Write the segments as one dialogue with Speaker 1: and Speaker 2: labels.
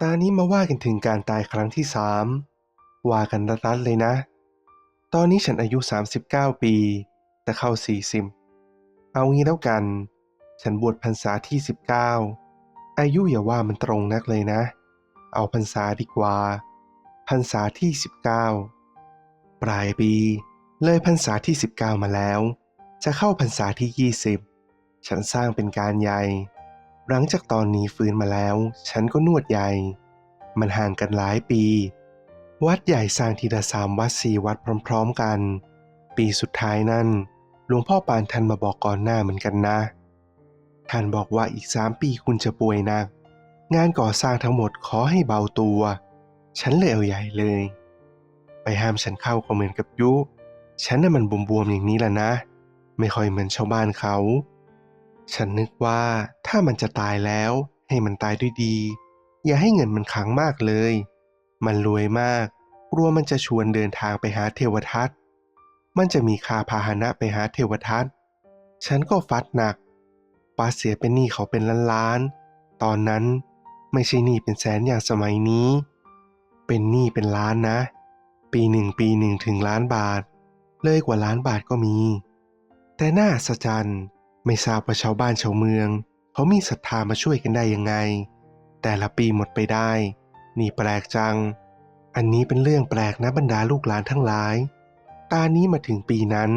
Speaker 1: ตานี้มาว่ากันถึงการตายครั้งที่สามว่ากันรัดๆเลยนะ ตอนนี้ฉันอายุ 39 ปี แต่เข้า 40 เอางี้แล้วกัน ฉันบวชพรรษาที่ 19 อายุอย่าว่ามันตรงนักเลยนะ เอาพรรษาดีกว่า พรรษาที่ 19 ปลายปี เลยพรรษาที่ 19 มาแล้ว จะเข้าพรรษาที่ 20 ฉันสร้างเป็นการใหญ่ หลังจากตอนนี้ฟื้นมาแล้ว ฉันก็นวดใหญ่ มันห่างกันหลายปี วัดใหญ่สร้างทีละสามวัดสี่วัดพร้อมๆกัน ปีสุดท้ายนั่น หลวงพ่อปานท่านมาบอกก่อนหน้าเหมือนกันนะ ท่านบอกว่าอีกสามปีคุณจะป่วยหนัก งานก่อสร้างทั้งหมดขอให้เบาตัว ฉันเลยเอาใหญ่เลย ไปห้ามฉันเข้าก็เหมือนกับยุ ฉันน่ะมันบวมๆอย่างนี้แหละนะ ไม่ค่อยเหมือนชาวบ้านเขา ฉันนึกว่าถ้ามันจะตายแล้วให้มันตายด้วยดี อย่าให้เงินมันขังมากเลย มันรวยมาก กลัวมันจะชวนเดินทางไปหาเทวทัต มันจะมีค่าพาหนะไปหาเทวทัต ฉันก็ฟัดหนักป้าเสียเป็นหนี้เขาเป็นล้านล้าน ตอนนั้นไม่ใช่หนี้เป็นแสนอย่างสมัยนี้ เป็นหนี้เป็นล้านนะ ปีหนึ่งปีหนึ่งถึงล้านบาท เลยกว่าล้านบาทก็มี แต่น่าอัศจรรย์ ไม่ทราบว่าชาวบ้านชาวเมือง เขามีศรัทธามาช่วยกันได้ยังไง แต่ละปีหมดไปได้ นี่แปลกจัง อันนี้เป็นเรื่องแปลกนะบรรดาลูกหลานทั้งหลาย ตานี้มาถึงปีนั้น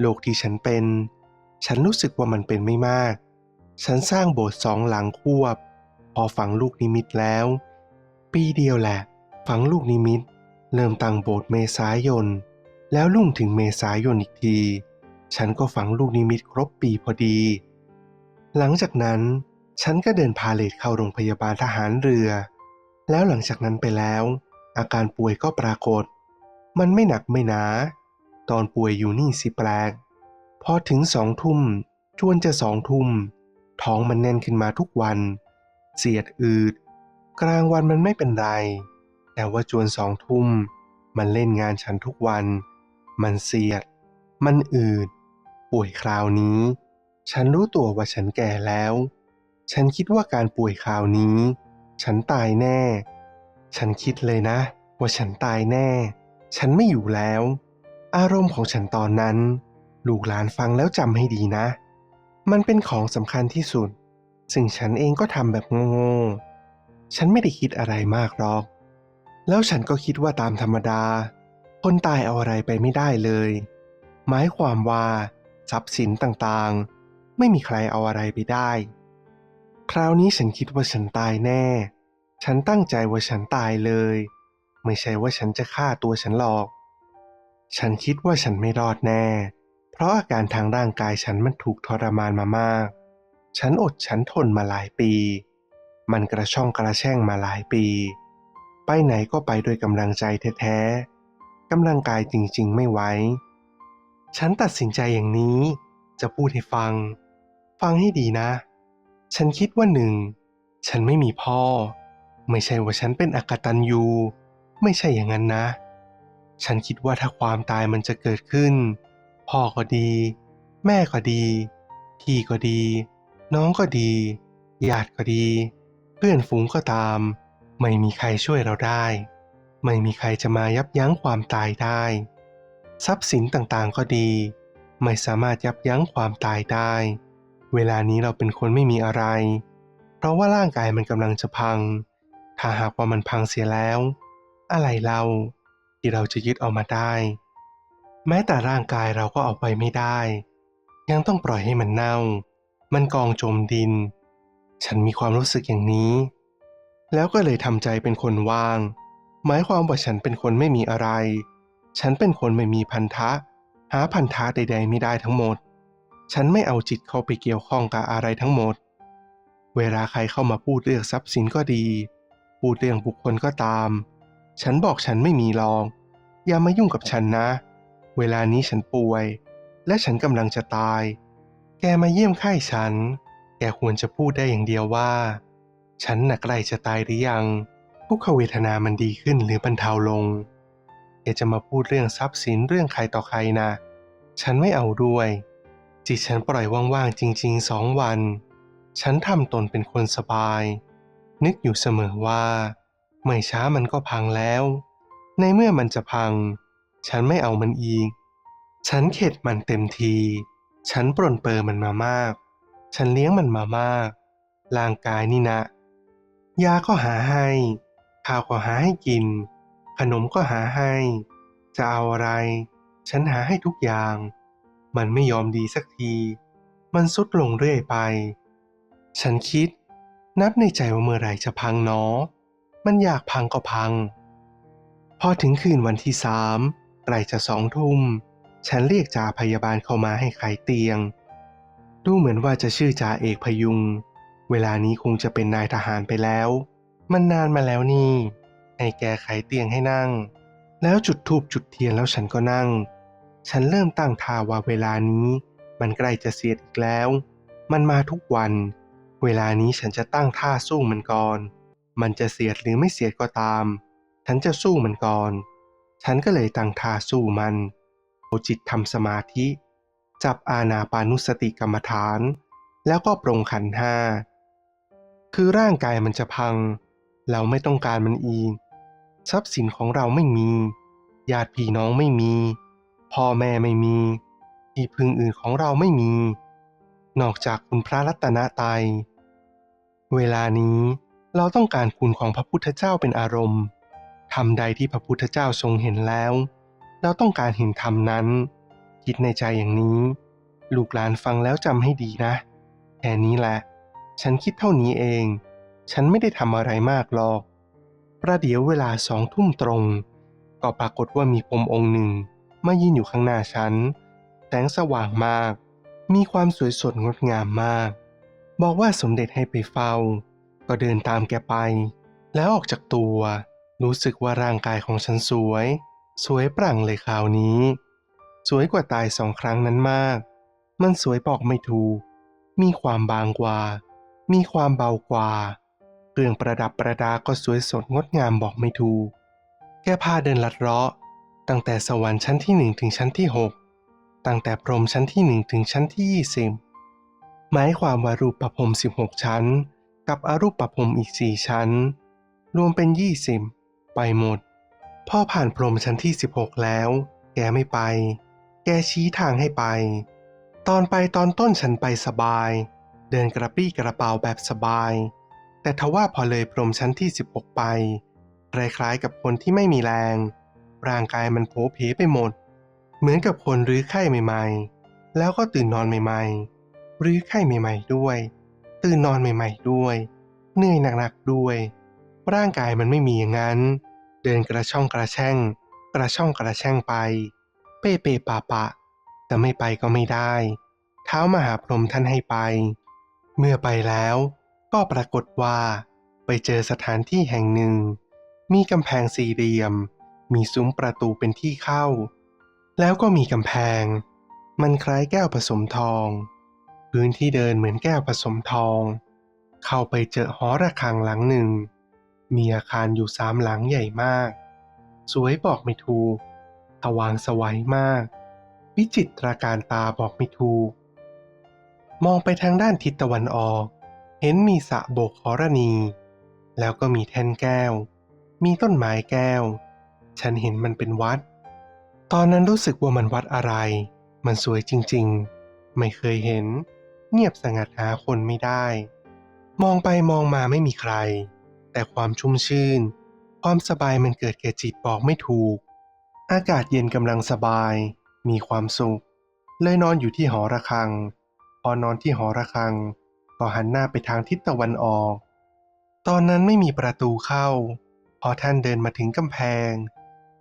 Speaker 1: โลกที่ฉันเป็น ฉันรู้สึกว่ามันเป็นไม่มาก ฉันสร้างโบสถ์สองหลังควบ พอฝังลูกนิมิตแล้ว ปีเดียวแหละ ฝังลูกนิมิต เริ่มตั้งโบสถ์เมษายน แล้วลุ่งถึงเมษายนอีกที ฉันก็ฝังลูกนิมิตครบปีพอดี หลังจากนั้น ฉันก็เดินพาเลทเข้าโรงพยาบาลทหารเรือ แล้วหลังจากนั้นไปแล้ว อาการป่วยก็ปรากฏ มันไม่หนักไม่หนา ตอนป่วยอยู่นี่สิแปลก พอถึงสองทุ่มจวนจะสองทุ่ม ท้องมันแน่นขึ้นมาทุกวัน เสียดอืด กลางวันมันไม่เป็นไร แต่ว่าจวนสองทุ่ม มันเล่นงานฉันทุกวัน มันเสียด มันอืด ป่วยคราวนี้ ฉันรู้ตัวว่าฉันแก่แล้ว ฉันคิดว่าการป่วยคราวนี้ ฉันตายแน่ ฉันคิดเลยนะ ว่าฉันตายแน่ ฉันไม่อยู่แล้ว อารมณ์ของฉันตอนนั้น ลูกหลานฟังแล้วจำให้ดีนะ มันเป็นของสำคัญที่สุด ซึ่งฉันเองก็ทำแบบโง่ๆฉันไม่ได้คิดอะไรมากหรอก แล้วฉันก็คิดว่าตามธรรมดา คนตายเอาอะไรไปไม่ได้เลยหมายความว่า ทรัพย์สินต่างๆ ไม่มีใครเอาอะไรไปได้ คราวนี้ฉันคิดว่าฉันตายแน่ ฉันตั้งใจว่าฉันตายเลย ไม่ใช่ว่าฉันจะฆ่าตัวฉันหรอก ฉันคิดว่าฉันไม่รอดแน่ เพราะอาการทางร่างกายฉันมันถูกทรมานมามาก ฉันอดฉันทนมาหลายปี มันกระช่องกระแช่งมาหลายปี ไปไหนก็ไปด้วยกำลังใจแท้ๆกำลังกายจริงๆไม่ไหว ฉันตัดสินใจอย่างนี้ จะพูดให้ฟัง ฟังให้ดีนะ ฉันคิดว่าหนึ่ง ฉันไม่มีพ่อ ไม่ใช่ว่าฉันเป็นอกตันยูไม่ใช่อย่างนั้นนะ ฉันคิดว่าถ้าความตายมันจะเกิดขึ้น พ่อก็ดี แม่ก็ดี พี่ก็ดี น้องก็ดีญาติก็ดี เพื่อนฝูงก็ตาม ไม่มีใครช่วยเราได้ ไม่มีใครจะมายับยั้งความตายได้ ทรัพย์สินต่างๆ ก็ดี ไม่สามารถยับยั้งความตายได้ เวลานี้เราเป็นคนไม่มีอะไร เพราะว่าร่างกายมันกำลังจะพัง ถ้าหากว่ามันพังเสียแล้ว อะไรเราที่เราจะยึดเอามาได้ แม้แต่ร่างกายเราก็เอาไปไม่ได้ ยังต้องปล่อยให้มันเน่า มันกองจมดิน ฉันมีความรู้สึกอย่างนี้ แล้วก็เลยทำใจเป็นคนว่าง หมายความว่าฉันเป็นคนไม่มีอะไร ฉันเป็นคนไม่มีพันธะ หาพันธะใด ๆ ไม่ได้ทั้งหมด ฉันไม่เอาจิตเข้าไปเกี่ยวข้องกับอะไรทั้งหมด เวลาใครเข้ามาพูดเรื่องทรัพย์สินก็ดี พูดเรื่องบุคคลก็ตาม ฉันบอกฉันไม่มีรอกอย่ามายุ่งกับฉันนะ เวลานี้ฉันป่วย และฉันกำลังจะตาย แกมาเยี่ยมไข้ฉัน แกควรจะพูดได้อย่างเดียวว่า ฉันหน่ะใกล้จะตายหรือยังทุกขเวทนามันดีขึ้นหรือบรรเทาลง แกจะมาพูดเรื่องทรัพย์สินเรื่องใครต่อใครนะ ฉันไม่เอาด้วย จิตฉันปล่อยว่างๆจริงๆสองวัน ฉันทำตนเป็นคนสบาย นึกอยู่เสมอว่า ไม่ช้ามันก็พังแล้ว ในเมื่อมันจะพัง ฉันไม่เอามันอีก ฉันเข็ดมันเต็มที ฉันปรนเปรอมันมามาก ฉันเลี้ยงมันมามากร่างกายนี่นะ ยาก็หาให้ ข้าวก็หาให้กิน ขนมก็หาให้ จะเอาอะไร ฉันหาให้ทุกอย่าง มันไม่ยอมดีสักที มันสุดลงเรื่อยไป ฉันคิด นับในใจว่าเมื่อไหร่จะพังเนาะมันอยากพังก็พัง พอถึงคืนวันที่สามใกล้จะสองทุ่ม ฉันเรียกจ่าพยาบาลเข้ามาให้ไขเตียง ดูเหมือนว่าจะชื่อจ่าเอกพยุง เวลานี้คงจะเป็นนายทหารไปแล้ว มันนานมาแล้วนี่ ให้แกไขเตียงให้นั่ง แล้วจุดธูปจุดเทียนแล้วฉันก็นั่ง ฉันเริ่มตั้งท่าว่าเวลานี้ มันใกล้จะเสียดอีกแล้ว มันมาทุกวัน เวลานี้ฉันจะตั้งท่าสู้มันก่อน มันจะเสียดหรือไม่เสียดก็ตาม ฉันจะสู้มันก่อน ฉันก็เลยตั้งท่าสู้มันเอาจิตทำสมาธิ จับอาณาปานุสติกรรมฐาน แล้วก็ปรงขันธ์ห้าคือร่างกายมันจะพัง เราไม่ต้องการมันอีก ทรัพย์สินของเราไม่มี ญาติพี่น้องไม่มี พ่อแม่ไม่มี ที่พึ่งอื่นของเราไม่มี นอกจากคุณพระรัตนตรัยเวลานี้เราต้องการคุณของพระพุทธเจ้าเป็นอารมณ์ทำใดที่พระพุทธเจ้าทรงเห็นแล้ว เราต้องการเห็นธรรมนั้น คิดในใจอย่างนี้ ลูกหลานฟังแล้วจำให้ดีนะ แค่นี้แหละ ฉันคิดเท่านี้เอง ฉันไม่ได้ทำอะไรมากหรอก ประเดี๋ยวเวลาสองทุ่มตรง ก็ปรากฏว่ามีพรมองค์หนึ่งมายืนอยู่ข้างหน้าฉัน แสงสว่างมาก มีความสวยสดงดงามมาก บอกว่าสมเด็จให้ไปเฝ้า ก็เดินตามแกไป แล้วออกจากตัว รู้สึกว่าร่างกายของฉันสวย สวยปรั่งเลยคราวนี้ สวยกว่าตายสองครั้งนั้นมาก มันสวยบอกไม่ถูก มีความบางกว่า มีความเบากว่า เครื่องประดับประดาก็สวยสดงดงามบอกไม่ถูก แกพาเดินลัดเลาะ ตั้งแต่สวรรค์ชั้นที่หนึ่งถึงชั้นที่หกตั้งแต่พรมชั้นที่หนึ่งถึงชั้นที่ยี่สิบหมายความว่ารูปประพรมสิบหกชั้น กับอรูปประพรมอีกสี่ชั้น รวมเป็นยี่สิบไปหมด พ่อผ่านพรมชั้นที่สิบหกแล้ว แกไม่ไป แกชี้ทางให้ไป ตอนไปตอนต้นฉันไปสบาย เดินกระปี้กระเป๋าแบบสบาย แต่ทว่าพอเลยพรมชั้นที่ 16 ไป คล้ายๆกับคนที่ไม่มีแรง ร่างกายมันโผเพไปหมด เหมือนกับคนรื้อไข้ใหม่ๆ แล้วก็ตื่นนอนใหม่ๆ รื้อไข้ใหม่ ๆ ด้วย ตื่นนอนใหม่ ๆ ด้วย เหนื่อยหนักๆ ด้วย ร่างกายมันไม่มีอย่างนั้น เดินกระช่องกระแช่ง กระช่องกระแช่งไป เป้เปปาปะแต่ไม่ไปก็ไม่ได้ เท้ามหาพรหมท่านให้ไป เมื่อไปแล้ว ก็ปรากฏว่าไปเจอสถานที่แห่งหนึ่ง มีกำแพงสี่เหลี่ยม มีซุ้มประตูเป็นที่เข้า แล้วก็มีกำแพง มันคล้ายแก้วผสมทอง พื้นที่เดินเหมือนแก้วผสมทอง เข้าไปเจอหอระฆังหลังหนึ่ง มีอาคารอยู่สามหลังใหญ่มาก สวยบอกไม่ถูกสว่างสวัยมาก วิจิตรการตาบอกไม่ถูก มองไปทางด้านทิศตะวันออก เห็นมีสระโบกขรณี แล้วก็มีแท่นแก้ว มีต้นไม้แก้ว ฉันเห็นมันเป็นวัด ตอนนั้นรู้สึกว่ามันวัดอะไร มันสวยจริงๆ ไม่เคยเห็น เงียบสงัดหาคนไม่ได้ มองไปมองมาไม่มีใคร แต่ความชุ่มชื่น ความสบายมันเกิดแก่จิตบอกไม่ถูก อากาศเย็นกำลังสบาย มีความสุข เลยนอนอยู่ที่หอระฆัง พอนอนที่หอระฆัง ก็หันหน้าไปทางทิศตะวันออก ตอนนั้นไม่มีประตูเข้า พอท่านเดินมาถึงกำแพง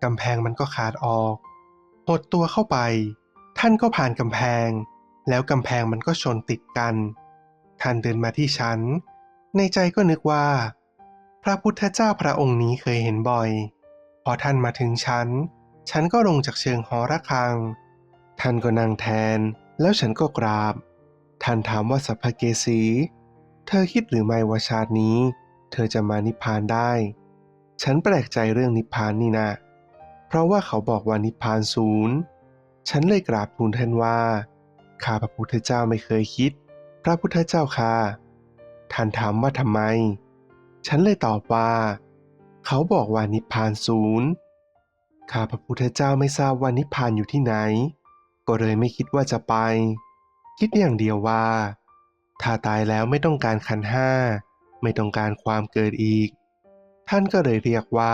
Speaker 1: กำแพงมันก็ขาดออกหดตัวเข้าไป ท่านก็ผ่านกำแพง แล้วกำแพงมันก็ชนติดกัน ท่านเดินมาที่ฉัน ในใจก็นึกว่า พระพุทธเจ้าพระองค์นี้เคยเห็นบ่อย พอท่านมาถึงฉัน ฉันก็ลงจากเชิงหอระฆัง ท่านก็นั่งแทน แล้วฉันก็กราบ ท่านถามว่าสัพพเกสี เธอคิดหรือไม่ว่าชาตินี้ เธอจะมานิพพานได้ ฉันแปลกใจเรื่องนิพพานนี่นะ เพราะว่าเขาบอกว่านิพพานศูนย์ฉันเลยกราบทูลท่านว่า ข้าพระพุทธเจ้าไม่เคยคิด พระพุทธเจ้าค่ะ ท่านถามว่าทำไม ฉันเลยตอบว่า เขาบอกว่านิพพานศูนย์ข้าพระพุทธเจ้าไม่ทราบว่านิพพานอยู่ที่ไหน ก็เลยไม่คิดว่าจะไป คิดอย่างเดียวว่า ถ้าตายแล้วไม่ต้องการขันห้า ไม่ต้องการความเกิดอีก ท่านก็เลยเรียกว่า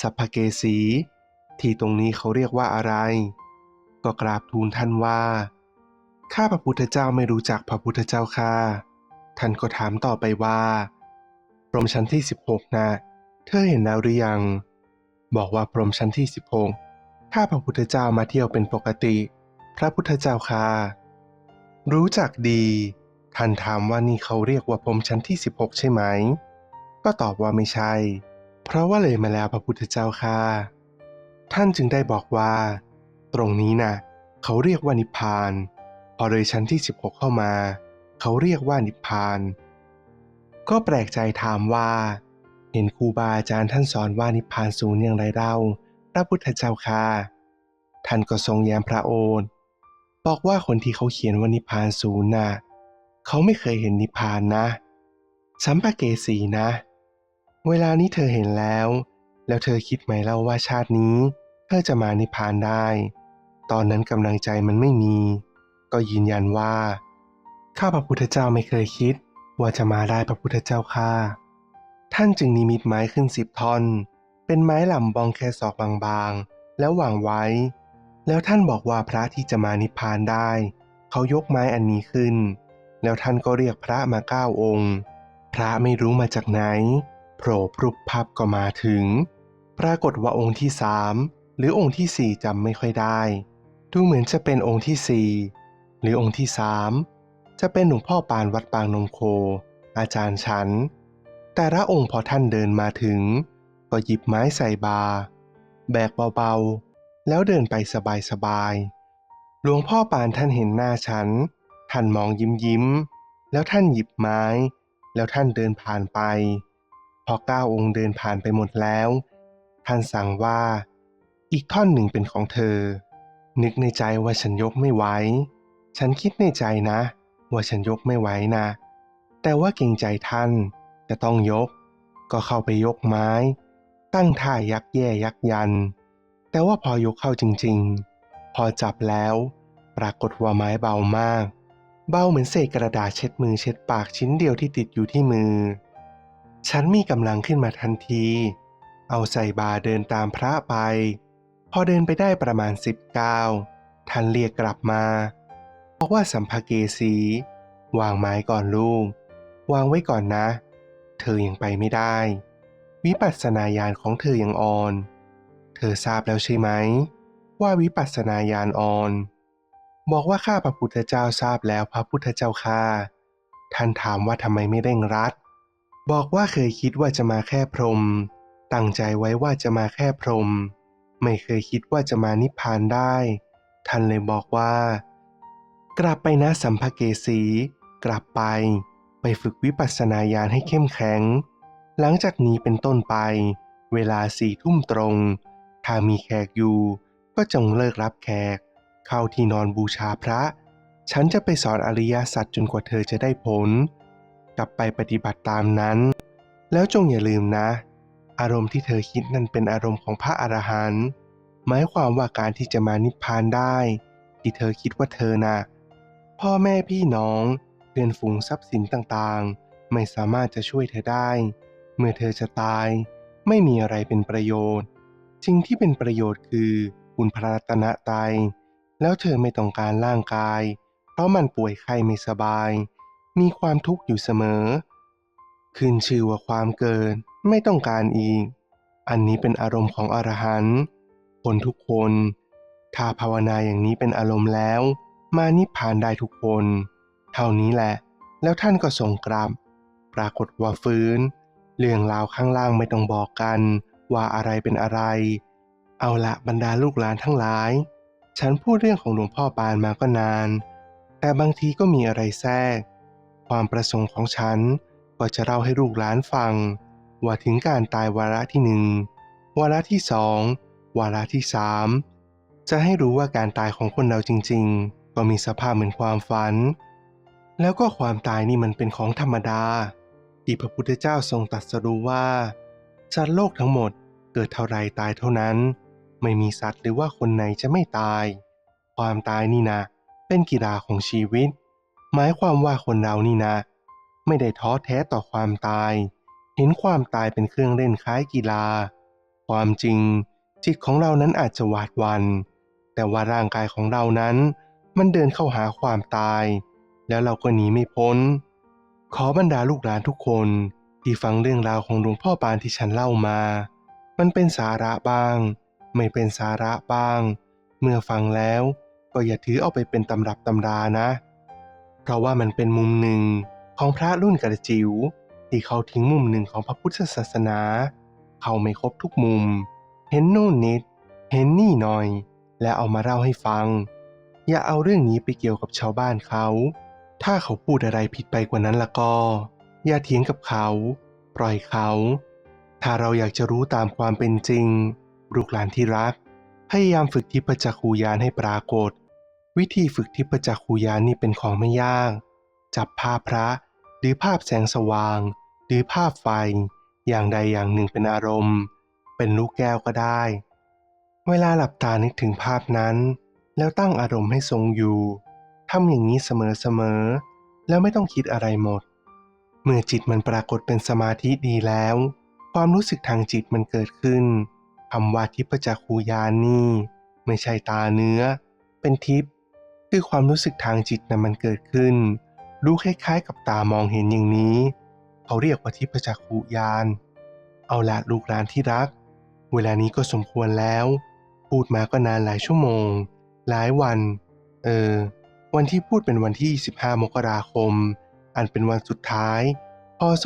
Speaker 1: สัพพเกสี ที่ตรงนี้เขาเรียกว่าอะไร ก็กราบทูลท่านว่า ข้าพระพุทธเจ้าไม่รู้จักพระพุทธเจ้าค่ะ ท่านก็ถามต่อไปว่าพรหมชั้นที่ 16นะเธอเห็นแล้วหรือยัง บอกว่าพรหมชั้นที่ 16ข้าพระพุทธเจ้ามาเที่ยวเป็นปกติ พระพุทธเจ้าค่ะ รู้จักดี ท่านถามว่านี่เขาเรียกว่าพรมชั้นที่ 16 ใช่ไหม ก็ตอบว่าไม่ใช่ เพราะว่าเลยมาแล้วพระพุทธเจ้าค่ะ ท่านจึงได้บอกว่า ตรงนี้นะ่ะ เขาเรียกว่านิพพาน พอเลยชั้นที่ 16 เข้ามา เขาเรียกว่านิพพาน ก็แปลกใจถามว่า เห็นครูบาอาจารย์ท่านสอนว่านิพพานศูนย์อย่างไรเล่า พระพุทธเจ้าค่ะ ท่านก็ทรงแย้มพระโอษฐ์ บอกว่าคนที่เขาเขียนว่านิพพานศูนย์นะเขาไม่เคยเห็นนิพพานนะ สัมภเกสีนะ เวลานี้เธอเห็นแล้ว แล้วเธอคิดไหมเล่าว่าชาตินี้ เธอจะมานิพพานได้ ตอนนั้นกำลังใจมันไม่มี ก็ยืนยันว่า ข้าพระพุทธเจ้าไม่เคยคิด ว่าจะมาได้พระพุทธเจ้าค่ะ ท่านจึงนิมิตไม้ขึ้นสิบท่อน เป็นไม้ลำบองแค่ศอกบางๆ แล้ววางไว้ แล้วท่านบอกว่าพระที่จะมานิพพานได้ เขายกไม้อันนี้ขึ้น แล้วท่านก็เรียกพระมาเก้าองค์ พระไม่รู้มาจากไหนโผล่พรุบพับก็มาถึง ปรากฏว่าองค์ที่สามหรือองค์ที่สี่จำไม่ค่อยได้ ดูเหมือนจะเป็นองค์ที่สี่หรือองค์ที่สามจะเป็นหลวงพ่อปานวัดปางนมโค อาจารย์ฉัน แต่ละองค์พอท่านเดินมาถึง ก็หยิบไม้ใส่บา แบกเบาๆ แล้วเดินไปสบายๆ หลวงพ่อปานท่านเห็นหน้าฉัน ท่านมองยิ้มยิ้ม แล้วท่านหยิบไม้ แล้วท่านเดินผ่านไป พอเก้าองค์เดินผ่านไปหมดแล้ว ท่านสั่งว่า อีกท่อนหนึ่งเป็นของเธอ นึกในใจว่าฉันยกไม่ไหว ฉันคิดในใจนะ ว่าฉันยกไม่ไหวนะ แต่ว่าเกรงใจท่านจะต้องยก ก็เข้าไปยกไม้ ตั้งท่ายักแย่ยักยัน แต่ว่าพอยกเข้าจริงๆ พอจับแล้ว ปรากฏว่าไม้เบามาก เบาเหมือนเศษกระดาษเช็ดมือเช็ดปากชิ้นเดียวที่ติดอยู่ที่มือ ฉันมีกำลังขึ้นมาทันที เอาใส่บาเดินตามพระไป พอเดินไปได้ประมาณสิบก้าวท่านเรียกกลับมาบอกว่าสัมภเกสี วางไม้ก่อนลูก วางไว้ก่อนนะ เธอยังไปไม่ได้ วิปัสสนาญาณของเธอยังอ่อน เธอทราบแล้วใช่ไหม ว่าวิปัสสนาญาณอ่อน บอกว่าข้าพระพุทธเจ้าทราบแล้วพระพุทธเจ้าค่ะท่านถามว่าทำไมไม่เร่งรัด บอกว่าเคยคิดว่าจะมาแค่พรม ตั้งใจไว้ว่าจะมาแค่พรม ไม่เคยคิดว่าจะมานิพพานได้ ท่านเลยบอกว่า กลับไปนะสัมภเกสี กลับไป ไปฝึกวิปัสสนาญาณให้เข้มแข็ง หลังจากนี้เป็นต้นไป เวลาสี่ทุ่มตรง ถ้ามีแขกอยู่ ก็จงเลิกรับแขก เข้าที่นอนบูชาพระ ฉันจะไปสอนอริยสัจจนกว่าเธอจะได้ผล กลับไปปฏิบัติตามนั้น แล้วจงอย่าลืมนะ อารมณ์ที่เธอคิดนั่นเป็นอารมณ์ของพระอรหันต์หมายความว่าการที่จะมานิพพานได้ ที่เธอคิดว่าเธอน่ะพ่อแม่พี่น้องเพื่อนฝูงทรัพย์สินต่างๆ ไม่สามารถจะช่วยเธอได้ เมื่อเธอจะตาย ไม่มีอะไรเป็นประโยชน์ สิ่งที่เป็นประโยชน์คือคุณพระรัตนตรัยแล้วเธอไม่ต้องการร่างกาย เพราะมันป่วยไข้ไม่สบาย มีความทุกข์อยู่เสมอ ขึ้นชื่อว่าความเกินไม่ต้องการอีก อันนี้เป็นอารมณ์ของอรหันต์คนทุกคน ถ้าภาวนาอย่างนี้เป็นอารมณ์แล้ว มานิพพานได้ทุกคน เท่านี้แหละ แล้วท่านก็ส่งกลับ ปรากฏว่าฟื้น เรื่องราวข้างล่างไม่ต้องบอกกัน ว่าอะไรเป็นอะไร เอาละบรรดาลูกหลานทั้งหลาย ฉันพูดเรื่องของหลวงพ่อปานมาก็นาน แต่บางทีก็มีอะไรแทรก ความประสงค์ของฉันก็จะเล่าให้ลูกหลานฟัง ว่าถึงการตายวาระที่หนึ่งวาระที่สองวาระที่สามจะให้รู้ว่าการตายของคนเราจริง ๆ ก็มีสภาพเหมือนความฝัน แล้วก็ความตายนี่มันเป็นของธรรมดา ที่พระพุทธเจ้าทรงตรัสรู้ว่าสัตว์โลกทั้งหมด เกิดเท่าไรตายเท่านั้น ไม่มีสัตว์หรือว่าคนไหนจะไม่ตาย ความตายนี่นะเป็นกีฬาของชีวิต หมายความว่าคนเรานี่นะ ไม่ได้ท้อแท้ต่อความตาย เห็นความตายเป็นเครื่องเล่นคล้ายกีฬา ความจริง จิตของเรานั้นอาจจะหวาดวัน แต่ว่าร่างกายของเรานั้น มันเดินเข้าหาความตาย แล้วเราก็หนีไม่พ้น ขอบรรดาลูกหลานทุกคนที่ฟังเรื่องราวของหลวงพ่อปานที่ฉันเล่ามา มันเป็นสาระบ้าง ไม่เป็นสาระบ้าง เมื่อฟังแล้วก็อย่าถือเอาไปเป็นตำรับตำรานะ เพราะว่ามันเป็นมุมหนึ่งของพระรุ่นกระจิ๋วที่เขาทิ้งมุมหนึ่งของพระพุทธศาสนา เขาไม่ครบทุกมุม เห็นโน่นนิด เห็นนี่หน่อย และเอามาเล่าให้ฟัง อย่าเอาเรื่องนี้ไปเกี่ยวกับชาวบ้านเขา ถ้าเขาพูดอะไรผิดไปกว่านั้นละก็ อย่าเถียงกับเขา ปล่อยเขา ถ้าเราอยากจะรู้ตามความเป็นจริง ลูกหลานที่รัก พยายามฝึกทิพจักขูยานให้ปรากฏ วิธีฝึกทิพจักขูยานนี่เป็นของไม่ยาก จับภาพพระ หรือภาพแสงสว่าง หรือภาพไฟ อย่างใดอย่างหนึ่งเป็นอารมณ์ เป็นลูกแก้วก็ได้ เวลาหลับตานึกถึงภาพนั้น แล้วตั้งอารมณ์ให้ทรงอยู่ทำอย่างนี้เสมอๆแล้วไม่ต้องคิดอะไรหมด เมื่อจิตมันปรากฏเป็นสมาธิดีแล้ว ความรู้สึกทางจิตมันเกิดขึ้นคำว่าทิพจักขูยานนี่ ไม่ใช่ตาเนื้อ เป็นทิพคือความรู้สึกทางจิตนะมันเกิดขึ้นรู้คล้ายๆ กับตามองเห็นอย่างนี้ เขาเรียกว่าทิพจักขูยาน เอาละลูกหลานที่รัก เวลานี้ก็สมควรแล้ว พูดมาก็นานหลายชั่วโมง หลายวัน เออ วันที่พูดเป็นวันที่ 15 มกราคม อันเป็นวันสุดท้ายพศ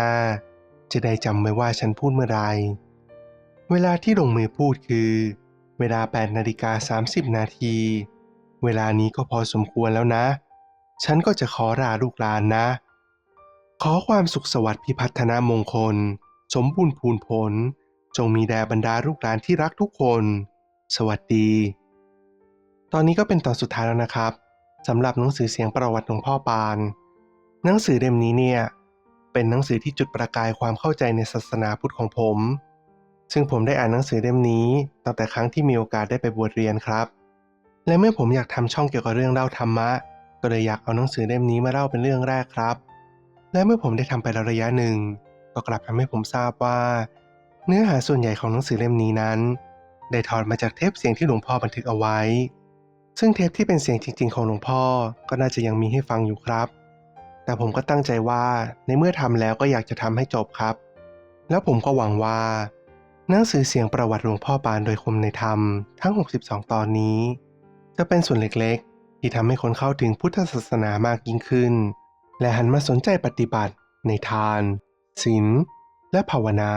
Speaker 1: 2515 จะได้จำไว้ว่าฉันพูดเมื่อไรเวลาที่ลงมือพูดคือ เวลา8นาฬิกา30 นาที เวลานี้ก็พอสมควรแล้วนะ ฉันก็จะขอลาลูกหลานนะ ขอความสุขสวัสดิ์พิพัฒนามงคล สมบูรณ์พูนผล จงมีแด่บรรดาลูกหลานที่รักทุกคน สวัสดี ตอนนี้ก็เป็นตอนสุดท้ายแล้วนะครับสำหรับหนังสือเสียงประวัติหลวงพ่อปาน หนังสือเล่มนี้เนี่ย เป็นหนังสือที่จุดประกายความเข้าใจในศาสนาพุทธของผม ซึ่งผมได้อ่านหนังสือเล่มนี้ตั้งแต่ครั้งที่มีโอกาสได้ไปบวชเรียนครับ และเมื่อผมอยากทำช่องเกี่ยวกับเรื่องเล่าธรรมะ ก็เลยอยากเอาหนังสือเล่มนี้มาเล่าเป็นเรื่องแรกครับ และเมื่อผมได้ทำไประระยะหนึ่ง ก็กลับทำให้ผมทราบว่า เนื้อหาส่วนใหญ่ของหนังสือเล่มนี้นั้น ได้ถอดมาจากเทปเสียงที่หลวงพ่อบันทึกเอาไว้ ซึ่งเทปที่เป็นเสียงจริง ๆ ของหลวงพ่อก็น่าจะยังมีให้ฟังอยู่ครับ แต่ผมก็ตั้งใจว่าในเมื่อทำแล้วก็อยากจะทำให้จบครับ แล้วผมก็หวังว่า หนังสือเสียงประวัติหลวงพ่อปานโดยคมในธรรมทั้ง 62 ตอนนี้ จะเป็นส่วนเล็กๆ ที่ทำให้คนเข้าถึงพุทธศาสนามากยิ่งขึ้น และหันมาสนใจปฏิบัติ ในทาน ศีลและภาวนา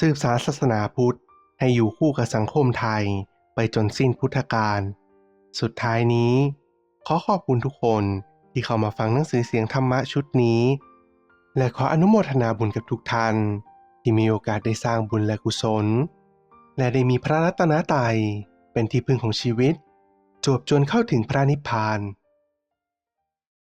Speaker 1: สืบสารศาสนาพุทธ ให้อยู่คู่กับสังคมไทยไปจนสิ้นพุทธกาลสุดท้ายนี้ ขอขอบคุณทุกคน ที่เข้ามาฟังหนังสือเสียงธรรมะชุดนี้ และขออนุโมทนาบุญกับทุกท่าน ที่มีโอกาสได้สร้างบุญและกุศล และได้มีพระรัตนตรัยเป็นที่พึ่งของชีวิต จวบจนเข้าถึงพระนิพพาน